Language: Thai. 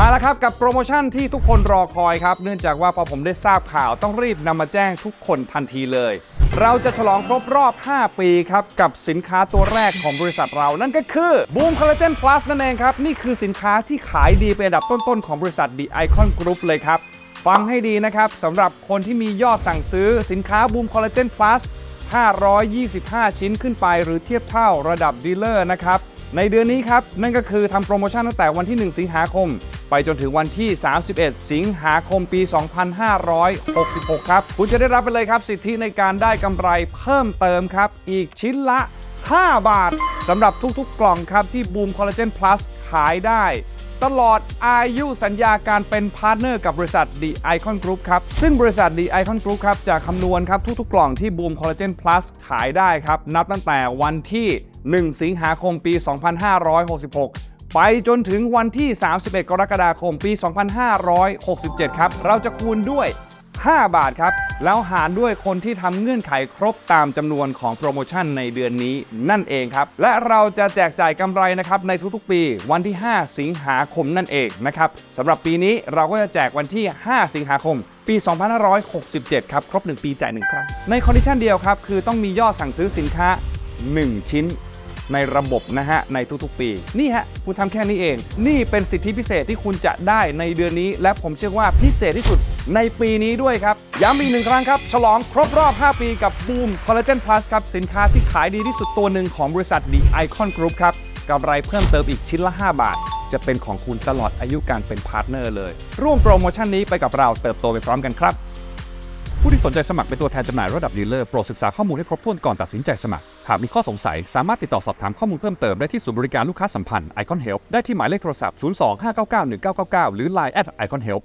มาแล้วครับกับโปรโมชั่นที่ทุกคนรอคอยครับ เนื่องจากว่าพอผมได้ทราบข่าวต้องรีบนำมาแจ้งทุกคนทันทีเลย เราจะฉลองครบรอบ 5 ปีครับ กับสินค้าตัวแรกของบริษัทเรา นั่นก็คือ Boom Collagen Plus นั่นเองครับ นี่คือสินค้าที่ขายดีเป็นอันดับต้นๆของบริษัท The Icon Group เลยครับ ฟังให้ดีนะครับสำหรับคนที่มียอดสั่งซื้อสินค้า Boom Collagen Plus 525 ชิ้นขึ้นไปหรือเทียบเท่าระดับดีลเลอร์นะครับในเดือนนี้ครับนั่นก็คือทำโปรโมชั่นตั้งแต่วันที่ 1 สิงหาคม ไปจนถึงวันที่ 31 สิงหาคมปี 2566 ครับ คุณจะได้รับไปเลยครับ สิทธิในการได้กำไรเพิ่มเติมครับ อีกชิ้นละ 5 บาทสำหรับทุกๆ กล่องครับที่ Boom Collagen Plus ขายได้ ตลอดอายุสัญญาการเป็นพาร์ทเนอร์กับบริษัท The Icon Group ครับ ซึ่งบริษัท The Icon Group ครับจะคำนวณครับทุกๆ กล่องที่ Boom Collagen Plus ขายได้ครับ นับตั้งแต่วันที่ 1 สิงหาคมปี 2566 ไปจนถึงวันที่ 31 กรกฎาคมปี 2567 ครับ เราจะคูณด้วย 5 บาทครับ แล้วหารด้วยคนที่ทำเงื่อนไขครบตามจำนวนของโปรโมชั่นในเดือนนี้นั่นเองครับ และเราจะแจกจ่ายกำไรนะครับในทุกๆปีวันที่ 5 สิงหาคมนั่นเองนะครับสำหรับปีนี้เราก็จะแจกวันที่ 5 สิงหาคมปี 2567 ครับ ครบ 1 ปีจ่าย 1 ครั้ง ในคอนดิชันเดียวครับ คือต้องมียอดสั่งซื้อสินค้า 1 ชิ้น ในระบบนะฮะในทุกๆปี นี่ฮะคุณทำแค่นี้เอง นี่เป็นสิทธิพิเศษที่คุณจะได้ในเดือนนี้ และผมเชื่อว่าพิเศษที่สุดในปีนี้ด้วยครับ ย้ำอีกหนึ่งครั้งครับ ฉลองครบรอบ 5 ปีกับ Boom Collagen Plus ครับ สินค้าที่ขายดีที่สุดตัวหนึ่งของบริษัท The Icon Group ครับกำไรเพิ่มเติมอีกชิ้นละ 5 บาท จะเป็นของคุณตลอดอายุการเป็นพาร์ทเนอร์เลย ร่วมโปรโมชั่นนี้ไปกับเราเติบโตไปพร้อมกันครับ ผู้ที่สนใจสมัครเป็นตัวแทนจำหน่ายระดับดีลเลอร์โปรดศึกษาข้อมูลให้ครบถ้วนก่อนตัดสินใจสมัคร หากมีข้อสงสัย สามารถติดต่อสอบถามข้อมูลเพิ่มเติมได้ที่ศูนย์บริการลูกค้าสัมพันธ์ Icon Help ได้ที่หมายเลขโทรศัพท์ 02 599 1999 หรือ Line at Icon Help